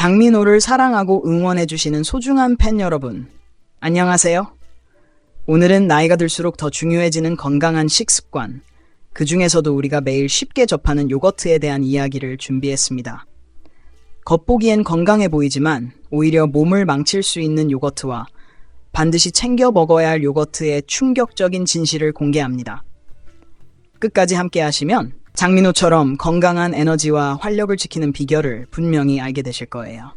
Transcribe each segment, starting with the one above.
장민호를 사랑하고 응원해주시는 소중한 팬 여러분, 안녕하세요. 오늘은 나이가 들수록 더 중요해지는 건강한 식습관, 그 중에서도 우리가 매일 쉽게 접하는 요거트에 대한 이야기를 준비했습니다. 겉보기엔 건강해 보이지만 오히려 몸을 망칠 수 있는 요거트와 반드시 챙겨 먹어야 할 요거트의 충격적인 진실을 공개합니다. 끝까지 함께 하시면 장민호처럼 건강한 에너지와 활력을 지키는 비결을 분명히 알게 되실 거예요.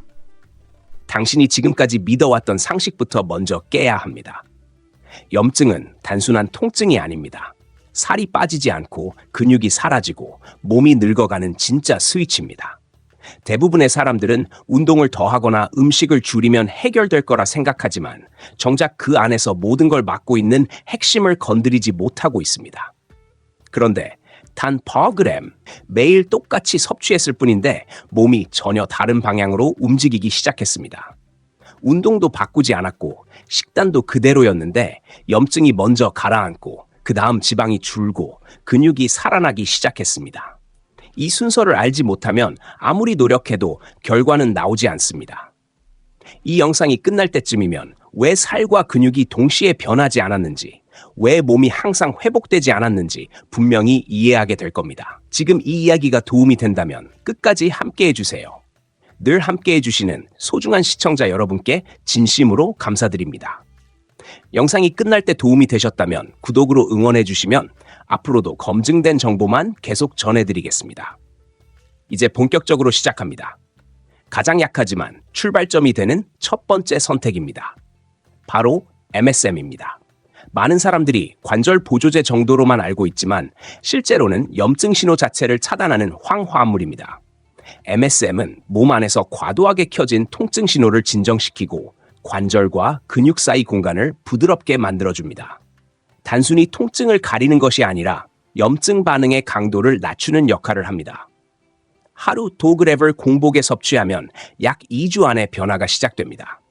당신이 지금까지 믿어왔던 상식부터 먼저 깨야 합니다. 염증은 단순한 통증이 아닙니다. 살이 빠지지 않고 근육이 사라지고 몸이 늙어가는 진짜 스위치입니다. 대부분의 사람들은 운동을 더하거나 음식을 줄이면 해결될 거라 생각하지만 정작 그 안에서 모든 걸 막고 있는 핵심을 건드리지 못하고 있습니다. 그런데 단 퍼그램 매일 똑같이 섭취했을 뿐인데 몸이 전혀 다른 방향으로 움직이기 시작했습니다. 운동도 바꾸지 않았고 식단도 그대로였는데 염증이 먼저 가라앉고 그 다음 지방이 줄고 근육이 살아나기 시작했습니다. 이 순서를 알지 못하면 아무리 노력해도 결과는 나오지 않습니다. 이 영상이 끝날 때쯤이면 왜 살과 근육이 동시에 변하지 않았는지, 왜 몸이 항상 회복되지 않았는지 분명히 이해하게 될 겁니다. 지금 이 이야기가 도움이 된다면 끝까지 함께 해주세요. 늘 함께 해주시는 소중한 시청자 여러분께 진심으로 감사드립니다. 영상이 끝날 때 도움이 되셨다면 구독으로 응원해주시면 앞으로도 검증된 정보만 계속 전해드리겠습니다. 이제 본격적으로 시작합니다. 가장 약하지만 출발점이 되는 첫 번째 선택입니다. 바로 MSM입니다. 많은 사람들이 관절 보조제 정도로만 알고 있지만 실제로는 염증 신호 자체를 차단하는 황화합물입니다. MSM은 몸 안에서 과도하게 켜진 통증 신호를 진정시키고 관절과 근육 사이 공간을 부드럽게 만들어줍니다. 단순히 통증을 가리는 것이 아니라 염증 반응의 강도를 낮추는 역할을 합니다. 하루 도그랩을 공복에 섭취하면 약 2주 안에 변화가 시작됩니다.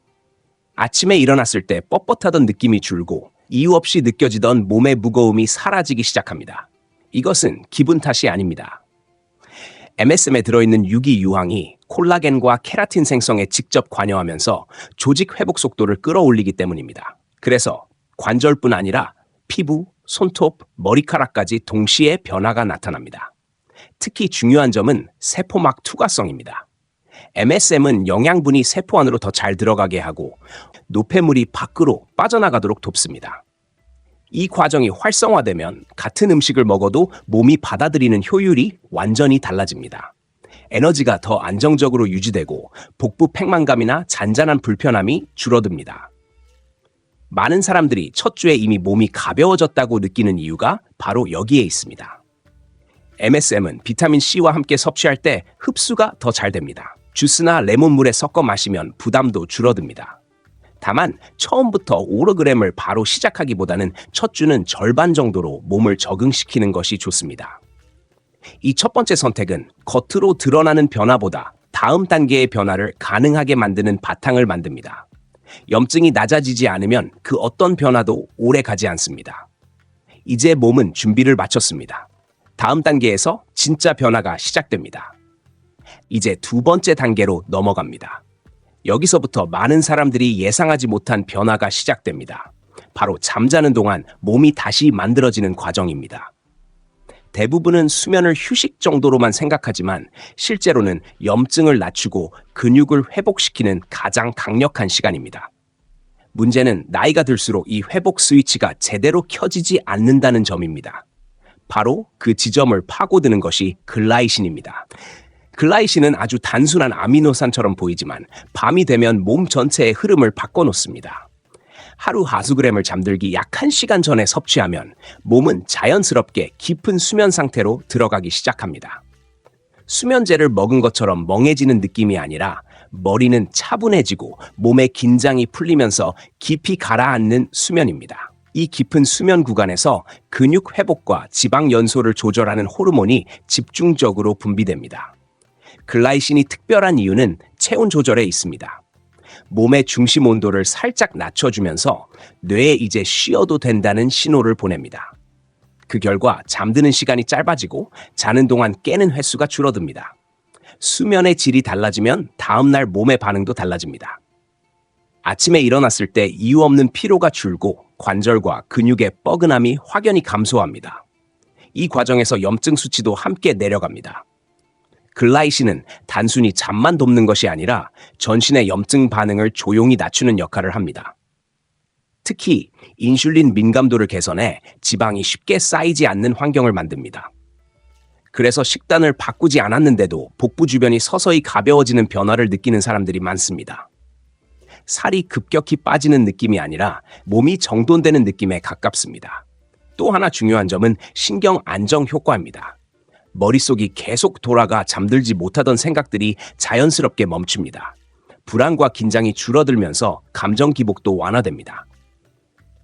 아침에 일어났을 때 뻣뻣하던 느낌이 줄고 이유 없이 느껴지던 몸의 무거움이 사라지기 시작합니다. 이것은 기분 탓이 아닙니다. MSM에 들어있는 유기유황이 콜라겐과 케라틴 생성에 직접 관여하면서 조직 회복 속도를 끌어올리기 때문입니다. 그래서 관절뿐 아니라 피부, 손톱, 머리카락까지 동시에 변화가 나타납니다. 특히 중요한 점은 세포막 투과성입니다. MSM은 영양분이 세포 안으로 더 잘 들어가게 하고 노폐물이 밖으로 빠져나가도록 돕습니다. 이 과정이 활성화되면 같은 음식을 먹어도 몸이 받아들이는 효율이 완전히 달라집니다. 에너지가 더 안정적으로 유지되고 복부 팽만감이나 잔잔한 불편함이 줄어듭니다. 많은 사람들이 첫 주에 이미 몸이 가벼워졌다고 느끼는 이유가 바로 여기에 있습니다. MSM은 비타민 C와 함께 섭취할 때 흡수가 더 잘 됩니다. 주스나 레몬물에 섞어 마시면 부담도 줄어듭니다. 다만 처음부터 5g을 바로 시작하기보다는 첫 주는 절반 정도로 몸을 적응시키는 것이 좋습니다. 이 첫 번째 선택은 겉으로 드러나는 변화보다 다음 단계의 변화를 가능하게 만드는 바탕을 만듭니다. 염증이 낮아지지 않으면 그 어떤 변화도 오래 가지 않습니다. 이제 몸은 준비를 마쳤습니다. 다음 단계에서 진짜 변화가 시작됩니다. 이제 두 번째 단계로 넘어갑니다. 여기서부터 많은 사람들이 예상하지 못한 변화가 시작됩니다. 바로 잠자는 동안 몸이 다시 만들어지는 과정입니다. 대부분은 수면을 휴식 정도로만 생각하지만 실제로는 염증을 낮추고 근육을 회복시키는 가장 강력한 시간입니다. 문제는 나이가 들수록 이 회복 스위치가 제대로 켜지지 않는다는 점입니다. 바로 그 지점을 파고드는 것이 글라이신입니다. 글라이신은 아주 단순한 아미노산처럼 보이지만 밤이 되면 몸 전체의 흐름을 바꿔놓습니다. 하루 하수그램을 잠들기 약 1시간 전에 섭취하면 몸은 자연스럽게 깊은 수면 상태로 들어가기 시작합니다. 수면제를 먹은 것처럼 멍해지는 느낌이 아니라 머리는 차분해지고 몸의 긴장이 풀리면서 깊이 가라앉는 수면입니다. 이 깊은 수면 구간에서 근육 회복과 지방 연소를 조절하는 호르몬이 집중적으로 분비됩니다. 글라이신이 특별한 이유는 체온 조절에 있습니다. 몸의 중심 온도를 살짝 낮춰주면서 뇌에 이제 쉬어도 된다는 신호를 보냅니다. 그 결과 잠드는 시간이 짧아지고 자는 동안 깨는 횟수가 줄어듭니다. 수면의 질이 달라지면 다음날 몸의 반응도 달라집니다. 아침에 일어났을 때 이유 없는 피로가 줄고 관절과 근육의 뻐근함이 확연히 감소합니다. 이 과정에서 염증 수치도 함께 내려갑니다. 글라이신은 단순히 잠만 돕는 것이 아니라 전신의 염증 반응을 조용히 낮추는 역할을 합니다. 특히 인슐린 민감도를 개선해 지방이 쉽게 쌓이지 않는 환경을 만듭니다. 그래서 식단을 바꾸지 않았는데도 복부 주변이 서서히 가벼워지는 변화를 느끼는 사람들이 많습니다. 살이 급격히 빠지는 느낌이 아니라 몸이 정돈되는 느낌에 가깝습니다. 또 하나 중요한 점은 신경 안정 효과입니다. 머릿속이 계속 돌아가 잠들지 못하던 생각들이 자연스럽게 멈춥니다. 불안과 긴장이 줄어들면서 감정 기복도 완화됩니다.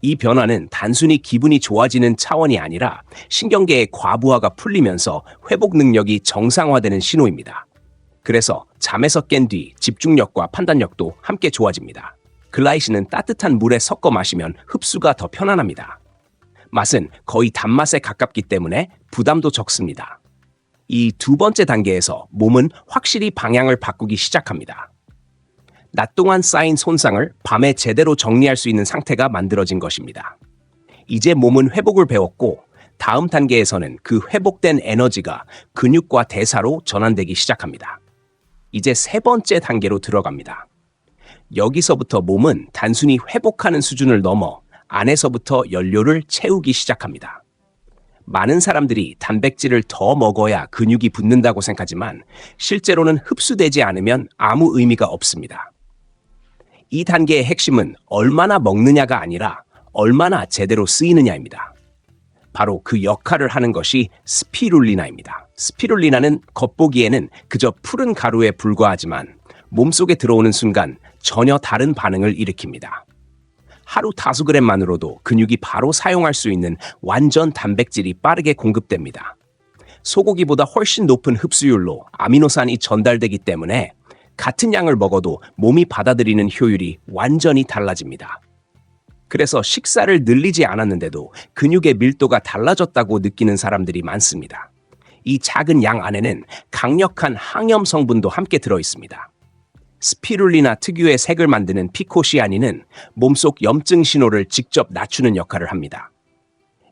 이 변화는 단순히 기분이 좋아지는 차원이 아니라 신경계의 과부하가 풀리면서 회복 능력이 정상화되는 신호입니다. 그래서 잠에서 깬 뒤 집중력과 판단력도 함께 좋아집니다. 글라이신은 따뜻한 물에 섞어 마시면 흡수가 더 편안합니다. 맛은 거의 단맛에 가깝기 때문에 부담도 적습니다. 이 두 번째 단계에서 몸은 확실히 방향을 바꾸기 시작합니다. 낮 동안 쌓인 손상을 밤에 제대로 정리할 수 있는 상태가 만들어진 것입니다. 이제 몸은 회복을 배웠고 다음 단계에서는 그 회복된 에너지가 근육과 대사로 전환되기 시작합니다. 이제 세 번째 단계로 들어갑니다. 여기서부터 몸은 단순히 회복하는 수준을 넘어 안에서부터 연료를 채우기 시작합니다. 많은 사람들이 단백질을 더 먹어야 근육이 붙는다고 생각하지만 실제로는 흡수되지 않으면 아무 의미가 없습니다. 이 단계의 핵심은 얼마나 먹느냐가 아니라 얼마나 제대로 쓰이느냐입니다. 바로 그 역할을 하는 것이 스피룰리나입니다. 스피룰리나는 겉보기에는 그저 푸른 가루에 불과하지만 몸속에 들어오는 순간 전혀 다른 반응을 일으킵니다. 하루 다수 그램만으로도 근육이 바로 사용할 수 있는 완전 단백질이 빠르게 공급됩니다. 소고기보다 훨씬 높은 흡수율로 아미노산이 전달되기 때문에 같은 양을 먹어도 몸이 받아들이는 효율이 완전히 달라집니다. 그래서 식사를 늘리지 않았는데도 근육의 밀도가 달라졌다고 느끼는 사람들이 많습니다. 이 작은 양 안에는 강력한 항염 성분도 함께 들어 있습니다. 스피룰리나 특유의 색을 만드는 피코시아닌은 몸속 염증 신호를 직접 낮추는 역할을 합니다.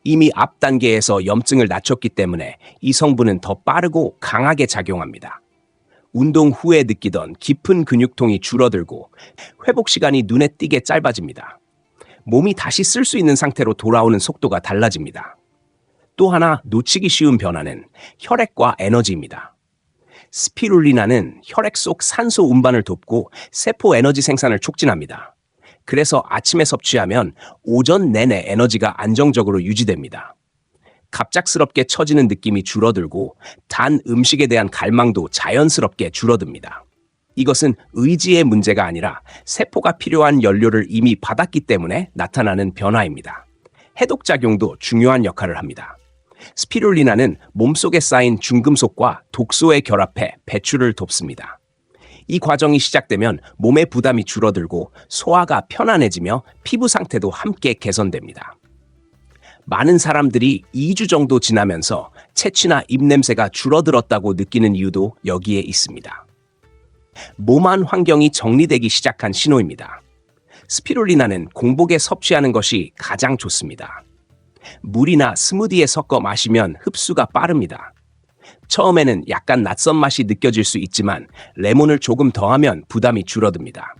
이미 앞 단계에서 염증을 낮췄기 때문에 이 성분은 더 빠르고 강하게 작용합니다. 운동 후에 느끼던 깊은 근육통이 줄어들고 회복 시간이 눈에 띄게 짧아집니다. 몸이 다시 쓸 수 있는 상태로 돌아오는 속도가 달라집니다. 또 하나 놓치기 쉬운 변화는 혈액과 에너지입니다. 스피룰리나는 혈액 속 산소 운반을 돕고 세포 에너지 생산을 촉진합니다. 그래서 아침에 섭취하면 오전 내내 에너지가 안정적으로 유지됩니다. 갑작스럽게 처지는 느낌이 줄어들고 단 음식에 대한 갈망도 자연스럽게 줄어듭니다. 이것은 의지의 문제가 아니라 세포가 필요한 연료를 이미 받았기 때문에 나타나는 변화입니다. 해독작용도 중요한 역할을 합니다. 스피룰리나는 몸속에 쌓인 중금속과 독소에 결합해 배출을 돕습니다. 이 과정이 시작되면 몸의 부담이 줄어들고 소화가 편안해지며 피부 상태도 함께 개선됩니다. 많은 사람들이 2주 정도 지나면서 체취나 입냄새가 줄어들었다고 느끼는 이유도 여기에 있습니다. 몸안 환경이 정리되기 시작한 신호입니다. 스피룰리나는 공복에 섭취하는 것이 가장 좋습니다. 물이나 스무디에 섞어 마시면 흡수가 빠릅니다. 처음에는 약간 낯선 맛이 느껴질 수 있지만 레몬을 조금 더하면 부담이 줄어듭니다.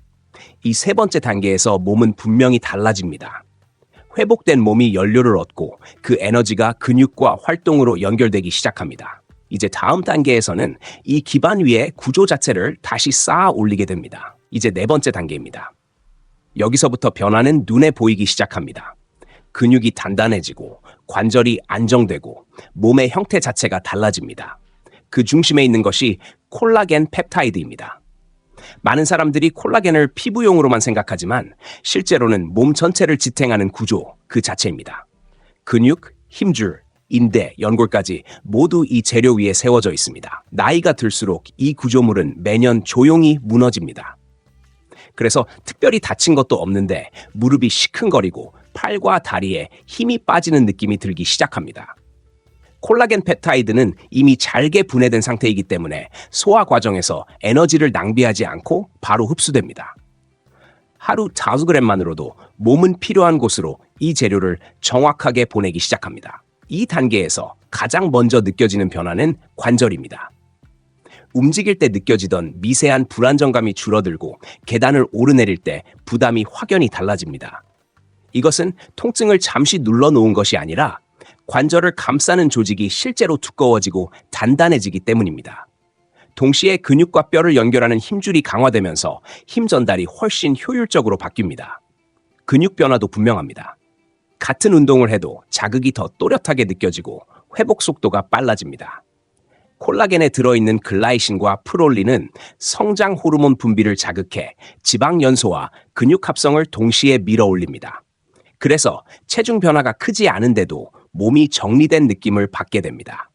이 세 번째 단계에서 몸은 분명히 달라집니다. 회복된 몸이 연료를 얻고 그 에너지가 근육과 활동으로 연결되기 시작합니다. 이제 다음 단계에서는 이 기반 위에 구조 자체를 다시 쌓아 올리게 됩니다. 이제 네 번째 단계입니다. 여기서부터 변화는 눈에 보이기 시작합니다. 근육이 단단해지고 관절이 안정되고 몸의 형태 자체가 달라집니다. 그 중심에 있는 것이 콜라겐 펩타이드입니다. 많은 사람들이 콜라겐을 피부용으로만 생각하지만 실제로는 몸 전체를 지탱하는 구조 그 자체입니다. 근육, 힘줄, 인대, 연골까지 모두 이 재료 위에 세워져 있습니다. 나이가 들수록 이 구조물은 매년 조용히 무너집니다. 그래서 특별히 다친 것도 없는데 무릎이 시큰거리고 팔과 다리에 힘이 빠지는 느낌이 들기 시작합니다. 콜라겐 펩타이드는 이미 잘게 분해된 상태이기 때문에 소화 과정에서 에너지를 낭비하지 않고 바로 흡수됩니다. 하루 5g만으로도 몸은 필요한 곳으로 이 재료를 정확하게 보내기 시작합니다. 이 단계에서 가장 먼저 느껴지는 변화는 관절입니다. 움직일 때 느껴지던 미세한 불안정감이 줄어들고 계단을 오르내릴 때 부담이 확연히 달라집니다. 이것은 통증을 잠시 눌러놓은 것이 아니라 관절을 감싸는 조직이 실제로 두꺼워지고 단단해지기 때문입니다. 동시에 근육과 뼈를 연결하는 힘줄이 강화되면서 힘 전달이 훨씬 효율적으로 바뀝니다. 근육 변화도 분명합니다. 같은 운동을 해도 자극이 더 또렷하게 느껴지고 회복 속도가 빨라집니다. 콜라겐에 들어있는 글라이신과 프롤린은 성장 호르몬 분비를 자극해 지방 연소와 근육 합성을 동시에 밀어 올립니다. 그래서 체중 변화가 크지 않은데도 몸이 정리된 느낌을 받게 됩니다.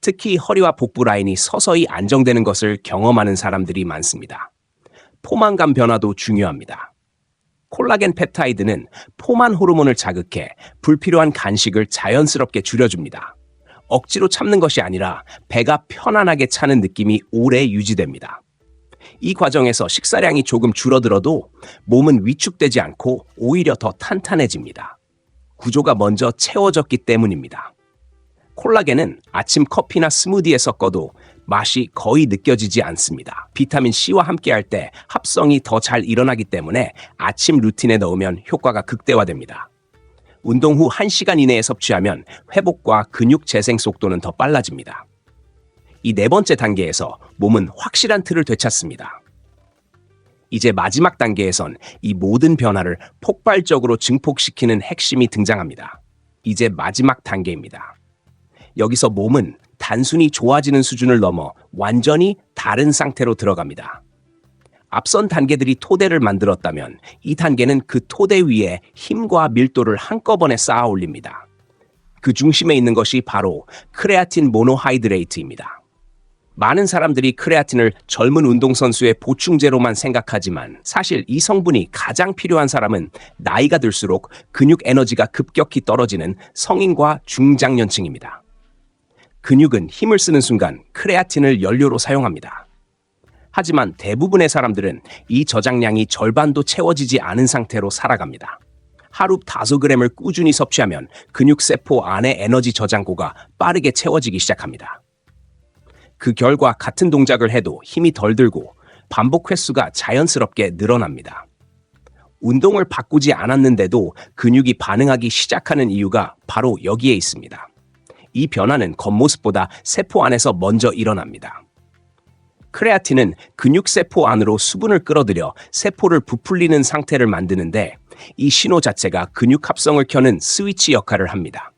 특히 허리와 복부 라인이 서서히 안정되는 것을 경험하는 사람들이 많습니다. 포만감 변화도 중요합니다. 콜라겐 펩타이드는 포만 호르몬을 자극해 불필요한 간식을 자연스럽게 줄여줍니다. 억지로 참는 것이 아니라 배가 편안하게 차는 느낌이 오래 유지됩니다. 이 과정에서 식사량이 조금 줄어들어도 몸은 위축되지 않고 오히려 더 탄탄해집니다. 구조가 먼저 채워졌기 때문입니다. 콜라겐은 아침 커피나 스무디에 섞어도 맛이 거의 느껴지지 않습니다. 비타민 C와 함께할 때 합성이 더 잘 일어나기 때문에 아침 루틴에 넣으면 효과가 극대화됩니다. 운동 후 1시간 이내에 섭취하면 회복과 근육 재생 속도는 더 빨라집니다. 이 네 번째 단계에서 몸은 확실한 틀을 되찾습니다. 이제 마지막 단계에선 이 모든 변화를 폭발적으로 증폭시키는 핵심이 등장합니다. 이제 마지막 단계입니다. 여기서 몸은 단순히 좋아지는 수준을 넘어 완전히 다른 상태로 들어갑니다. 앞선 단계들이 토대를 만들었다면 이 단계는 그 토대 위에 힘과 밀도를 한꺼번에 쌓아 올립니다. 그 중심에 있는 것이 바로 크레아틴 모노하이드레이트입니다. 많은 사람들이 크레아틴을 젊은 운동선수의 보충제로만 생각하지만 사실 이 성분이 가장 필요한 사람은 나이가 들수록 근육 에너지가 급격히 떨어지는 성인과 중장년층입니다. 근육은 힘을 쓰는 순간 크레아틴을 연료로 사용합니다. 하지만 대부분의 사람들은 이 저장량이 절반도 채워지지 않은 상태로 살아갑니다. 하루 5g을 꾸준히 섭취하면 근육 세포 안의 에너지 저장고가 빠르게 채워지기 시작합니다. 그 결과 같은 동작을 해도 힘이 덜 들고 반복 횟수가 자연스럽게 늘어납니다. 운동을 바꾸지 않았는데도 근육이 반응하기 시작하는 이유가 바로 여기에 있습니다. 이 변화는 겉모습보다 세포 안에서 먼저 일어납니다. 크레아틴은 근육세포 안으로 수분을 끌어들여 세포를 부풀리는 상태를 만드는데 이 신호 자체가 근육 합성을 켜는 스위치 역할을 합니다.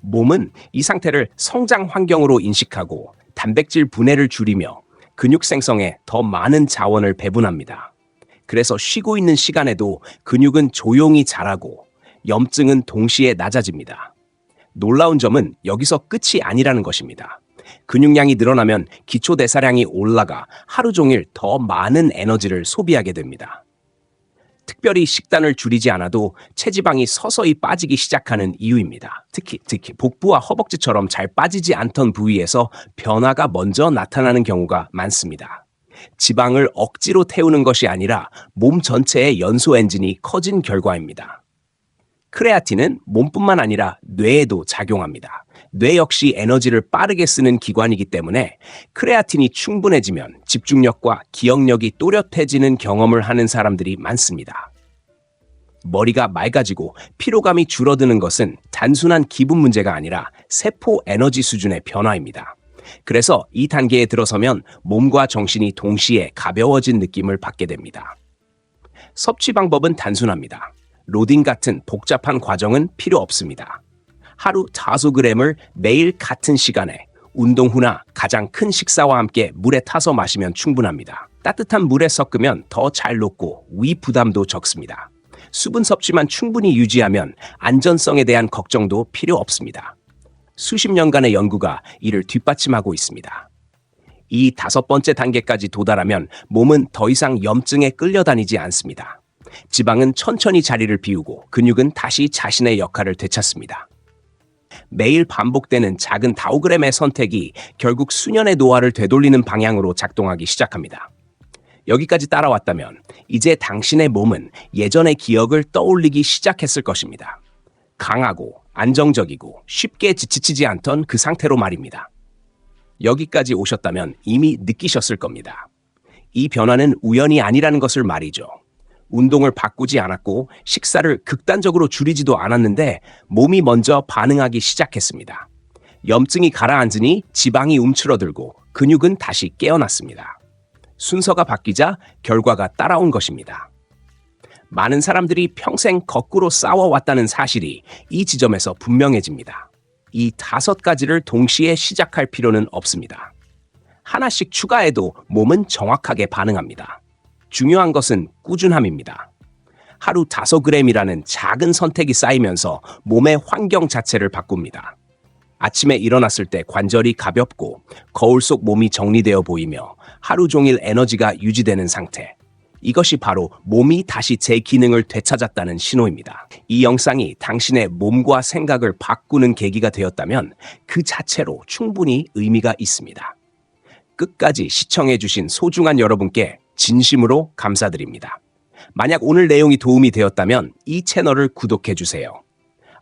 몸은 이 상태를 성장 환경으로 인식하고 단백질 분해를 줄이며 근육 생성에 더 많은 자원을 배분합니다. 그래서 쉬고 있는 시간에도 근육은 조용히 자라고 염증은 동시에 낮아집니다. 놀라운 점은 여기서 끝이 아니라는 것입니다. 근육량이 늘어나면 기초 대사량이 올라가 하루 종일 더 많은 에너지를 소비하게 됩니다. 특별히 식단을 줄이지 않아도 체지방이 서서히 빠지기 시작하는 이유입니다. 특히 특히 복부와 허벅지처럼 잘 빠지지 않던 부위에서 변화가 먼저 나타나는 경우가 많습니다. 지방을 억지로 태우는 것이 아니라 몸 전체의 연소 엔진이 커진 결과입니다. 크레아틴은 몸뿐만 아니라 뇌에도 작용합니다. 뇌 역시 에너지를 빠르게 쓰는 기관이기 때문에 크레아틴이 충분해지면 집중력과 기억력이 또렷해지는 경험을 하는 사람들이 많습니다. 머리가 맑아지고 피로감이 줄어드는 것은 단순한 기분 문제가 아니라 세포 에너지 수준의 변화입니다. 그래서 이 단계에 들어서면 몸과 정신이 동시에 가벼워진 느낌을 받게 됩니다. 섭취 방법은 단순합니다. 로딩 같은 복잡한 과정은 필요 없습니다. 하루 5g을 매일 같은 시간에 운동 후나 가장 큰 식사와 함께 물에 타서 마시면 충분합니다. 따뜻한 물에 섞으면 더 잘 녹고 위 부담도 적습니다. 수분 섭취만 충분히 유지하면 안전성에 대한 걱정도 필요 없습니다. 수십 년간의 연구가 이를 뒷받침하고 있습니다. 이 다섯 번째 단계까지 도달하면 몸은 더 이상 염증에 끌려다니지 않습니다. 지방은 천천히 자리를 비우고 근육은 다시 자신의 역할을 되찾습니다. 매일 반복되는 작은 다오그램의 선택이 결국 수년의 노화를 되돌리는 방향으로 작동하기 시작합니다. 여기까지 따라왔다면 이제 당신의 몸은 예전의 기억을 떠올리기 시작했을 것입니다. 강하고 안정적이고 쉽게 지치지 않던 그 상태로 말입니다. 여기까지 오셨다면 이미 느끼셨을 겁니다. 이 변화는 우연이 아니라는 것을 말이죠. 운동을 바꾸지 않았고 식사를 극단적으로 줄이지도 않았는데 몸이 먼저 반응하기 시작했습니다. 염증이 가라앉으니 지방이 움츠러들고 근육은 다시 깨어났습니다. 순서가 바뀌자 결과가 따라온 것입니다. 많은 사람들이 평생 거꾸로 싸워왔다는 사실이 이 지점에서 분명해집니다. 이 다섯 가지를 동시에 시작할 필요는 없습니다. 하나씩 추가해도 몸은 정확하게 반응합니다. 중요한 것은 꾸준함입니다. 하루 5g이라는 작은 선택이 쌓이면서 몸의 환경 자체를 바꿉니다. 아침에 일어났을 때 관절이 가볍고 거울 속 몸이 정리되어 보이며 하루 종일 에너지가 유지되는 상태. 이것이 바로 몸이 다시 제 기능을 되찾았다는 신호입니다. 이 영상이 당신의 몸과 생각을 바꾸는 계기가 되었다면 그 자체로 충분히 의미가 있습니다. 끝까지 시청해주신 소중한 여러분께 진심으로 감사드립니다. 만약 오늘 내용이 도움이 되었다면 이 채널을 구독해 주세요.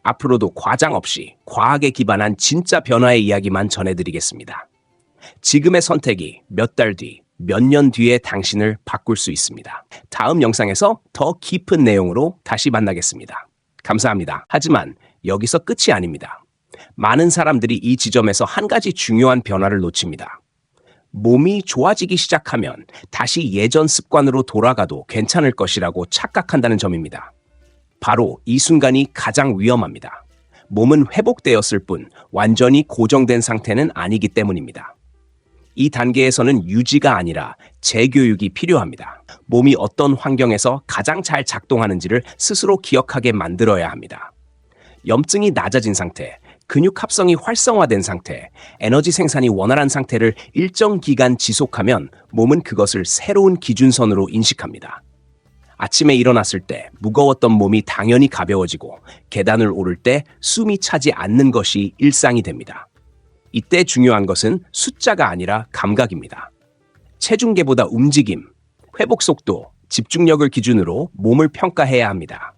앞으로도 과장 없이 과학에 기반한 진짜 변화의 이야기만 전해드리겠습니다. 지금의 선택이 몇 달 뒤, 몇 년 뒤에 당신을 바꿀 수 있습니다. 다음 영상에서 더 깊은 내용으로 다시 만나겠습니다. 감사합니다. 하지만 여기서 끝이 아닙니다. 많은 사람들이 이 지점에서 한 가지 중요한 변화를 놓칩니다. 몸이 좋아지기 시작하면 다시 예전 습관으로 돌아가도 괜찮을 것이라고 착각한다는 점입니다. 바로 이 순간이 가장 위험합니다. 몸은 회복되었을 뿐 완전히 고정된 상태는 아니기 때문입니다. 이 단계에서는 유지가 아니라 재교육이 필요합니다. 몸이 어떤 환경에서 가장 잘 작동하는지를 스스로 기억하게 만들어야 합니다. 염증이 낮아진 상태, 근육 합성이 활성화된 상태, 에너지 생산이 원활한 상태를 일정 기간 지속하면 몸은 그것을 새로운 기준선으로 인식합니다. 아침에 일어났을 때 무거웠던 몸이 당연히 가벼워지고 계단을 오를 때 숨이 차지 않는 것이 일상이 됩니다. 이때 중요한 것은 숫자가 아니라 감각입니다. 체중계보다 움직임, 회복 속도, 집중력을 기준으로 몸을 평가해야 합니다.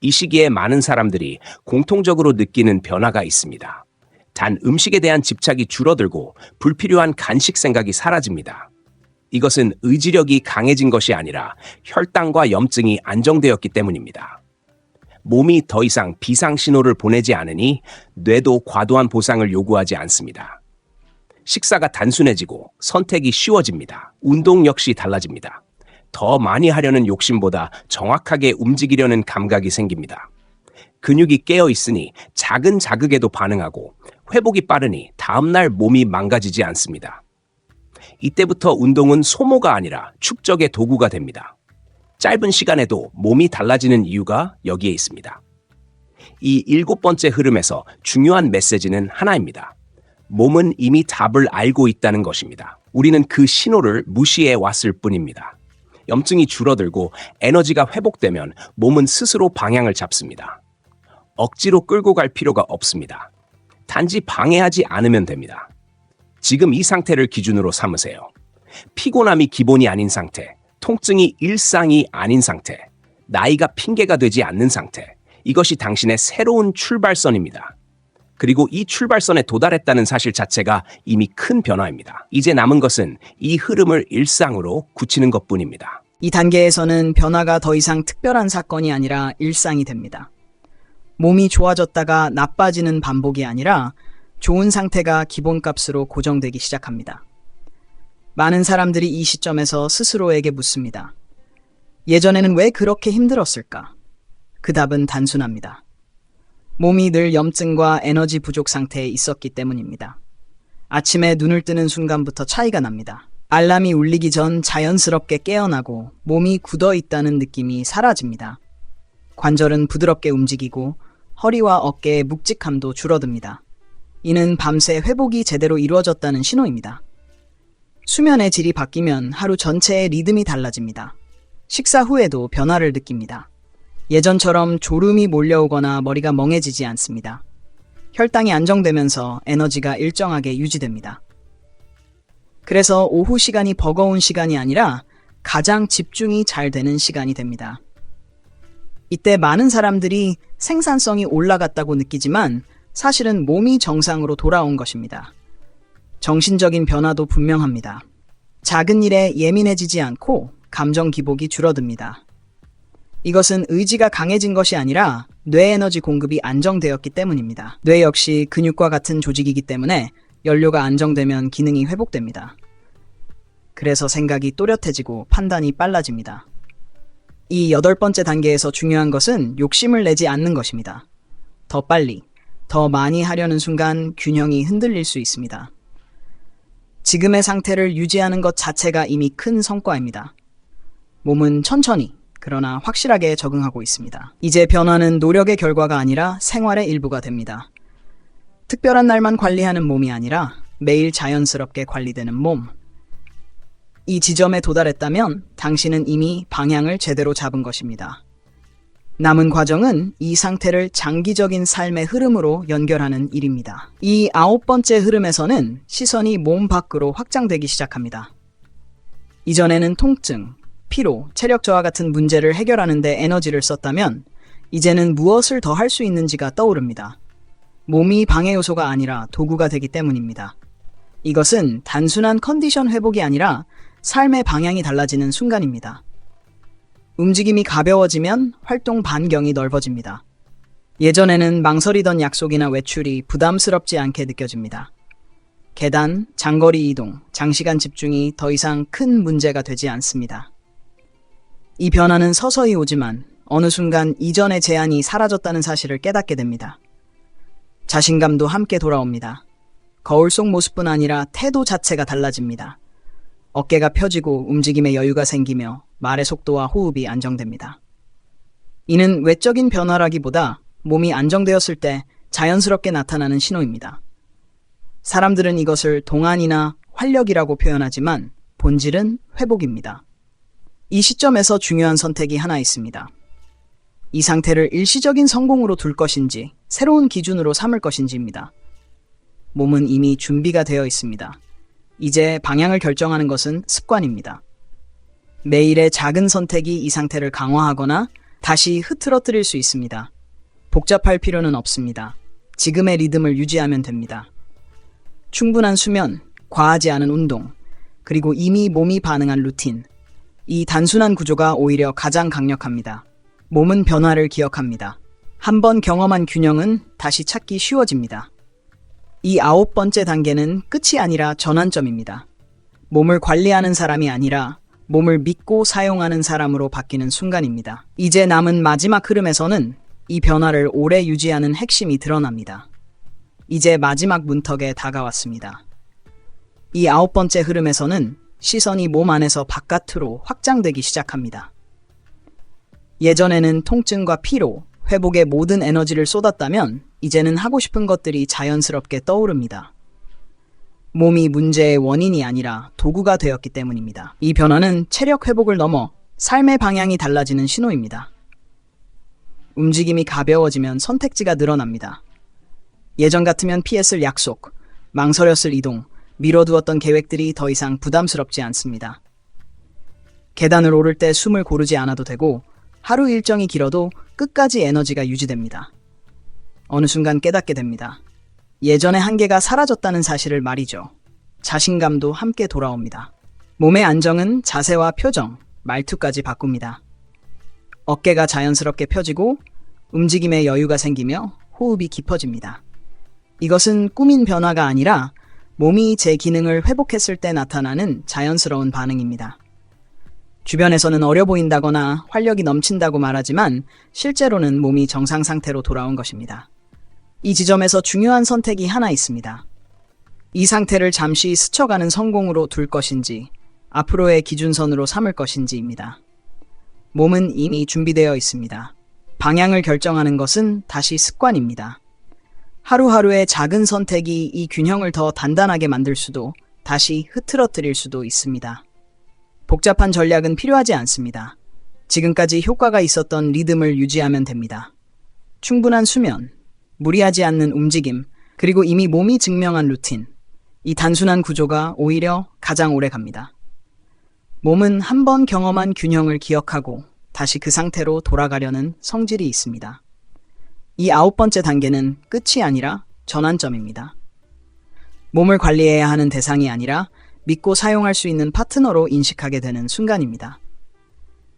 이 시기에 많은 사람들이 공통적으로 느끼는 변화가 있습니다. 단 음식에 대한 집착이 줄어들고 불필요한 간식 생각이 사라집니다. 이것은 의지력이 강해진 것이 아니라 혈당과 염증이 안정되었기 때문입니다. 몸이 더 이상 비상 신호를 보내지 않으니 뇌도 과도한 보상을 요구하지 않습니다. 식사가 단순해지고 선택이 쉬워집니다. 운동 역시 달라집니다. 더 많이 하려는 욕심보다 정확하게 움직이려는 감각이 생깁니다. 근육이 깨어 있으니 작은 자극에도 반응하고 회복이 빠르니 다음날 몸이 망가지지 않습니다. 이때부터 운동은 소모가 아니라 축적의 도구가 됩니다. 짧은 시간에도 몸이 달라지는 이유가 여기에 있습니다. 이 일곱 번째 흐름에서 중요한 메시지는 하나입니다. 몸은 이미 답을 알고 있다는 것입니다. 우리는 그 신호를 무시해 왔을 뿐입니다. 염증이 줄어들고 에너지가 회복되면 몸은 스스로 방향을 잡습니다. 억지로 끌고 갈 필요가 없습니다. 단지 방해하지 않으면 됩니다. 지금 이 상태를 기준으로 삼으세요. 피곤함이 기본이 아닌 상태, 통증이 일상이 아닌 상태, 나이가 핑계가 되지 않는 상태. 이것이 당신의 새로운 출발선입니다. 그리고 이 출발선에 도달했다는 사실 자체가 이미 큰 변화입니다. 이제 남은 것은 이 흐름을 일상으로 굳히는 것 뿐입니다. 이 단계에서는 변화가 더 이상 특별한 사건이 아니라 일상이 됩니다. 몸이 좋아졌다가 나빠지는 반복이 아니라 좋은 상태가 기본값으로 고정되기 시작합니다. 많은 사람들이 이 시점에서 스스로에게 묻습니다. 예전에는 왜 그렇게 힘들었을까? 그 답은 단순합니다. 몸이 늘 염증과 에너지 부족 상태에 있었기 때문입니다. 아침에 눈을 뜨는 순간부터 차이가 납니다. 알람이 울리기 전 자연스럽게 깨어나고 몸이 굳어 있다는 느낌이 사라집니다. 관절은 부드럽게 움직이고 허리와 어깨의 묵직함도 줄어듭니다. 이는 밤새 회복이 제대로 이루어졌다는 신호입니다. 수면의 질이 바뀌면 하루 전체의 리듬이 달라집니다. 식사 후에도 변화를 느낍니다. 예전처럼 졸음이 몰려오거나 머리가 멍해지지 않습니다. 혈당이 안정되면서 에너지가 일정하게 유지됩니다. 그래서 오후 시간이 버거운 시간이 아니라 가장 집중이 잘 되는 시간이 됩니다. 이때 많은 사람들이 생산성이 올라갔다고 느끼지만 사실은 몸이 정상으로 돌아온 것입니다. 정신적인 변화도 분명합니다. 작은 일에 예민해지지 않고 감정 기복이 줄어듭니다. 이것은 의지가 강해진 것이 아니라 뇌 에너지 공급이 안정되었기 때문입니다. 뇌 역시 근육과 같은 조직이기 때문에 연료가 안정되면 기능이 회복됩니다. 그래서 생각이 또렷해지고 판단이 빨라집니다. 이 여덟 번째 단계에서 중요한 것은 욕심을 내지 않는 것입니다. 더 빨리, 더 많이 하려는 순간 균형이 흔들릴 수 있습니다. 지금의 상태를 유지하는 것 자체가 이미 큰 성과입니다. 몸은 천천히, 그러나 확실하게 적응하고 있습니다. 이제 변화는 노력의 결과가 아니라 생활의 일부가 됩니다. 특별한 날만 관리하는 몸이 아니라 매일 자연스럽게 관리되는 몸. 이 지점에 도달했다면 당신은 이미 방향을 제대로 잡은 것입니다. 남은 과정은 이 상태를 장기적인 삶의 흐름으로 연결하는 일입니다. 이 아홉 번째 흐름에서는 시선이 몸 밖으로 확장되기 시작합니다. 이전에는 통증, 피로, 체력 저하 같은 문제를 해결하는데 에너지를 썼다면 이제는 무엇을 더 할 수 있는지가 떠오릅니다. 몸이 방해 요소가 아니라 도구가 되기 때문입니다. 이것은 단순한 컨디션 회복이 아니라 삶의 방향이 달라지는 순간입니다. 움직임이 가벼워지면 활동 반경이 넓어집니다. 예전에는 망설이던 약속이나 외출이 부담스럽지 않게 느껴집니다. 계단, 장거리 이동, 장시간 집중이 더 이상 큰 문제가 되지 않습니다. 이 변화는 서서히 오지만 어느 순간 이전의 제한이 사라졌다는 사실을 깨닫게 됩니다. 자신감도 함께 돌아옵니다. 거울 속 모습뿐 아니라 태도 자체가 달라집니다. 어깨가 펴지고 움직임에 여유가 생기며 말의 속도와 호흡이 안정됩니다. 이는 외적인 변화라기보다 몸이 안정되었을 때 자연스럽게 나타나는 신호입니다. 사람들은 이것을 동안이나 활력이라고 표현하지만 본질은 회복입니다. 이 시점에서 중요한 선택이 하나 있습니다. 이 상태를 일시적인 성공으로 둘 것인지 새로운 기준으로 삼을 것인지입니다. 몸은 이미 준비가 되어 있습니다. 이제 방향을 결정하는 것은 습관입니다. 매일의 작은 선택이 이 상태를 강화하거나 다시 흐트러뜨릴 수 있습니다. 복잡할 필요는 없습니다. 지금의 리듬을 유지하면 됩니다. 충분한 수면, 과하지 않은 운동, 그리고 이미 몸이 반응한 루틴. 이 단순한 구조가 오히려 가장 강력합니다. 몸은 변화를 기억합니다. 한번 경험한 균형은 다시 찾기 쉬워집니다. 이 아홉 번째 단계는 끝이 아니라 전환점입니다. 몸을 관리하는 사람이 아니라 몸을 믿고 사용하는 사람으로 바뀌는 순간입니다. 이제 남은 마지막 흐름에서는 이 변화를 오래 유지하는 핵심이 드러납니다. 이제 마지막 문턱에 다가왔습니다. 이 아홉 번째 흐름에서는 시선이 몸 안에서 바깥으로 확장되기 시작합니다. 예전에는 통증과 피로, 회복에 모든 에너지를 쏟았다면 이제는 하고 싶은 것들이 자연스럽게 떠오릅니다. 몸이 문제의 원인이 아니라 도구가 되었기 때문입니다. 이 변화는 체력 회복을 넘어 삶의 방향이 달라지는 신호입니다. 움직임이 가벼워지면 선택지가 늘어납니다. 예전 같으면 피했을 약속, 망설였을 이동, 미뤄두었던 계획들이 더 이상 부담스럽지 않습니다. 계단을 오를 때 숨을 고르지 않아도 되고 하루 일정이 길어도 끝까지 에너지가 유지됩니다. 어느 순간 깨닫게 됩니다. 예전의 한계가 사라졌다는 사실을 말이죠. 자신감도 함께 돌아옵니다. 몸의 안정은 자세와 표정, 말투까지 바꿉니다. 어깨가 자연스럽게 펴지고 움직임에 여유가 생기며 호흡이 깊어집니다. 이것은 꾸민 변화가 아니라 몸이 제 기능을 회복했을 때 나타나는 자연스러운 반응입니다. 주변에서는 어려 보인다거나 활력이 넘친다고 말하지만 실제로는 몸이 정상 상태로 돌아온 것입니다. 이 지점에서 중요한 선택이 하나 있습니다. 이 상태를 잠시 스쳐가는 성공으로 둘 것인지 앞으로의 기준선으로 삼을 것인지입니다. 몸은 이미 준비되어 있습니다. 방향을 결정하는 것은 다시 습관입니다. 하루하루의 작은 선택이 이 균형을 더 단단하게 만들 수도 다시 흐트러뜨릴 수도 있습니다. 복잡한 전략은 필요하지 않습니다. 지금까지 효과가 있었던 리듬을 유지하면 됩니다. 충분한 수면, 무리하지 않는 움직임, 그리고 이미 몸이 증명한 루틴. 이 단순한 구조가 오히려 가장 오래 갑니다. 몸은 한 번 경험한 균형을 기억하고 다시 그 상태로 돌아가려는 성질이 있습니다. 이 아홉 번째 단계는 끝이 아니라 전환점입니다. 몸을 관리해야 하는 대상이 아니라 믿고 사용할 수 있는 파트너로 인식하게 되는 순간입니다.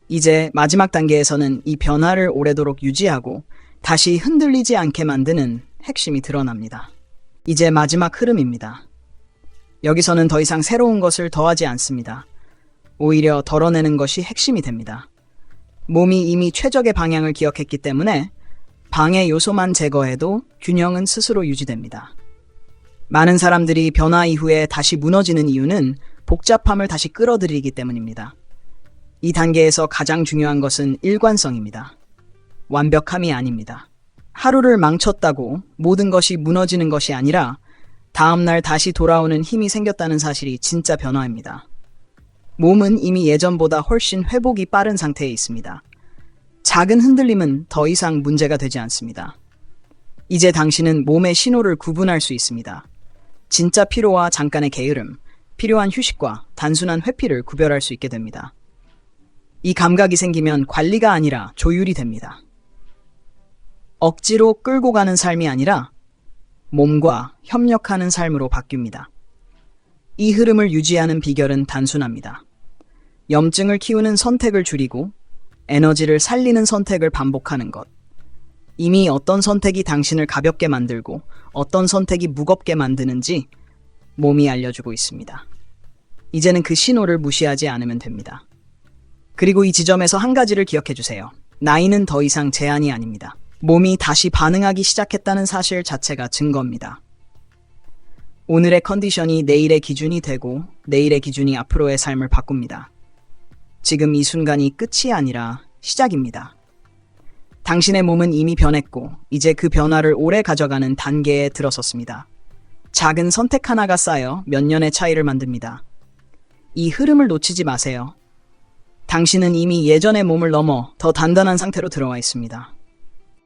이제 마지막 단계에서는 이 변화를 오래도록 유지하고 다시 흔들리지 않게 만드는 핵심이 드러납니다. 이제 마지막 흐름입니다. 여기서는 더 이상 새로운 것을 더하지 않습니다. 오히려 덜어내는 것이 핵심이 됩니다. 몸이 이미 최적의 방향을 기억했기 때문에 방해 요소만 제거해도 균형은 스스로 유지됩니다. 많은 사람들이 변화 이후에 다시 무너지는 이유는 복잡함을 다시 끌어들이기 때문입니다. 이 단계에서 가장 중요한 것은 일관성입니다. 완벽함이 아닙니다. 하루를 망쳤다고 모든 것이 무너지는 것이 아니라 다음날 다시 돌아오는 힘이 생겼다는 사실이 진짜 변화입니다. 몸은 이미 예전보다 훨씬 회복이 빠른 상태에 있습니다. 작은 흔들림은 더 이상 문제가 되지 않습니다. 이제 당신은 몸의 신호를 구분할 수 있습니다. 진짜 피로와 잠깐의 게으름, 필요한 휴식과 단순한 회피를 구별할 수 있게 됩니다. 이 감각이 생기면 관리가 아니라 조율이 됩니다. 억지로 끌고 가는 삶이 아니라 몸과 협력하는 삶으로 바뀝니다. 이 흐름을 유지하는 비결은 단순합니다. 염증을 키우는 선택을 줄이고 에너지를 살리는 선택을 반복하는 것. 이미 어떤 선택이 당신을 가볍게 만들고 어떤 선택이 무겁게 만드는지 몸이 알려주고 있습니다. 이제는 그 신호를 무시하지 않으면 됩니다. 그리고 이 지점에서 한 가지를 기억해 주세요. 나이는 더 이상 제한이 아닙니다. 몸이 다시 반응하기 시작했다는 사실 자체가 증거입니다. 오늘의 컨디션이 내일의 기준이 되고 내일의 기준이 앞으로의 삶을 바꿉니다. 지금 이 순간이 끝이 아니라 시작입니다. 당신의 몸은 이미 변했고 이제 그 변화를 오래 가져가는 단계에 들어섰습니다. 작은 선택 하나가 쌓여 몇 년의 차이를 만듭니다. 이 흐름을 놓치지 마세요. 당신은 이미 예전의 몸을 넘어 더 단단한 상태로 들어와 있습니다.